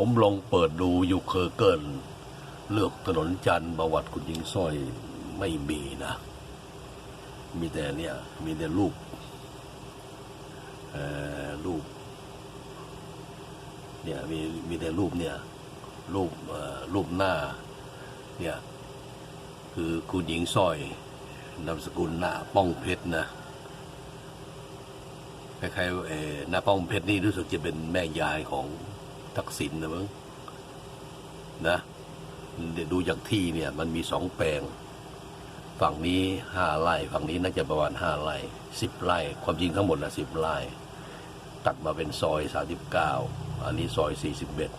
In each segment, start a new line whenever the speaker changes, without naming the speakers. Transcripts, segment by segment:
ผมลองเปิดดูอยู่เคอเกิลเลือกถนนจันทร์ประวัติคุณหญิงสร้อยไม่มีนะ มีแต่เนี่ย มีแต่รูปเอ่อรูป เนี่ยมีมีแต่รูปเนี่ย รูปรูปหน้า เนี่ย คือคุณหญิงสร้อยนามสกุลหน้าป้องเพชรนะคล้ายๆเอ่อหน้าป้องเพชรนี่รู้สึกจะเป็นแม่ยายของ ทักษิณนะมั้งนะเดี๋ยวดูจากที่เนี่ยมันมีสองแปลง ฝั่งนี้ห้าไร่ฝั่งนี้น่าจะประมาณห้าไร่สิบไร่ ความจริงทั้งหมดนะสิบไร่ ตัดมาเป็นซอยสาสิบเก้าอันนี้ซอยสี่สิบเอ็ด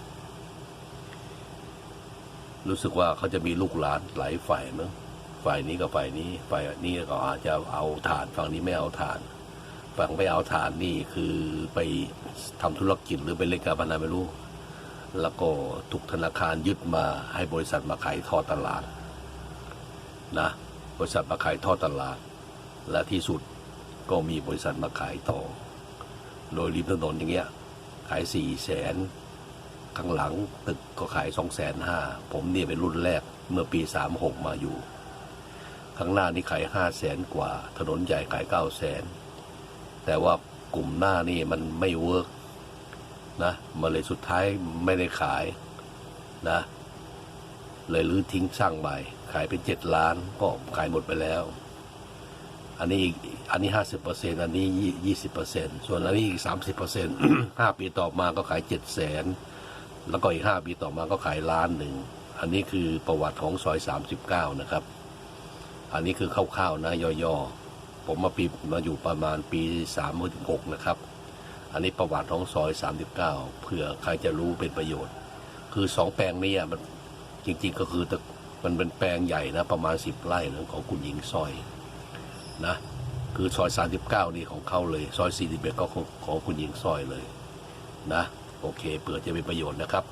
รู้สึกว่าเขาจะมีลูกหลานหลายฝ่ายมั้งฝ่ายนี้กับฝ่ายนี้ ฝ่ายนี้ก็อาจจะเอาฐาน ฝั่งนี้ไม่เอาฐาน ฝั่งไม่เอาฐานนี่คือไปทำธุรกิจหรือไปเล่นการพนันไม่รู้ แล้วก็ถูกธนาคารยึดมาให้บริษัทมาขายทอดตลาดนะบริษัทมาขายทอดตลาด และที่สุดก็มีบริษัทมาขายต่อ โดยริมถนนอย่างเงี้ยขายสี่แสนข้างหลังตึกก็ขายสองแสนห้าผมเนี่ยเป็นรุ่นแรกเมื่อปีสามหกมาอยู่ ข้างหน้านี่ขายห้าแสนกว่า ถนนใหญ่ขายเก้าแสนแต่ว่ากลุ่มหน้านี่มันไม่เวิร์ก นะมาเลยสุดท้ายไม่ได้ขายนะ เลยรื้อทิ้งสร้างใหม่ ขายเป็นเจ็ดล้านก็ขายหมดไปแล้ว อันนี้อีกอันนี้ห้าสิบเปอร์เซ็นอันนี้ยี่สิบเปอร์เซ็นส่วนอันนี้อีกสามสิบเปอร์เซ็นห้าปีต่อมาก็ขายเจ็ดแสนแล้วก็อีกห้าปีต่อมาก็ขายล้านหนึ่ง อันนี้คือประวัติของซอยสามสิบเก้านะครับ อันนี้คือคร่าวๆนะย่อๆผมมาปีมาอยู่ประมาณปีสามถึงหกนะครับ อันนี้ประวัติของซอยสามสิบเก้าเผื่อใครจะรู้เป็นประโยชน์ คือสองแปลงนี้มันจริงๆก็คือตมันเป็นแปลงใหญ่นะประมาณสิบไร่นะของคุณหญิงซอยนะคือซอย 39 นี่ของเขาเลย ซอย 41 ก็ของของคุณหญิงซอยเลยนะโอเคเผื่อจะเป็นประโยชน์นะครับ